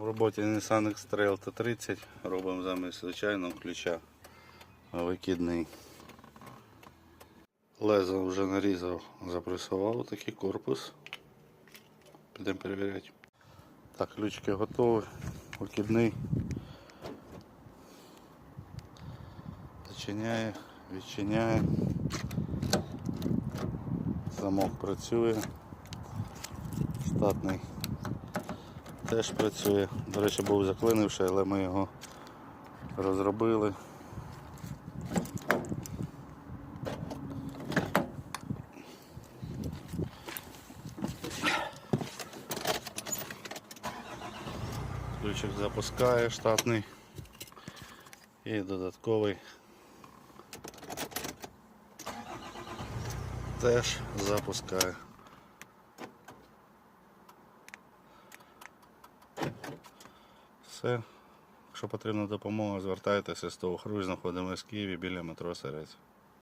В роботі Nissan X-Trail T30 робимо замість звичайного ключа викидний. Лезо вже нарізав, запресував такий корпус. Підемо перевіряти. Так, ключики готові. Викидний. Зачиняє, відчиняє. Замок працює. Штатний теж працює. До речі, був заклинивший, але ми його розробили. Ключик запускає штатний і додатковий теж запускає. Все. Якщо потрібна допомога, звертайтеся з того хруй, знаходимося в Києві біля метро Серець.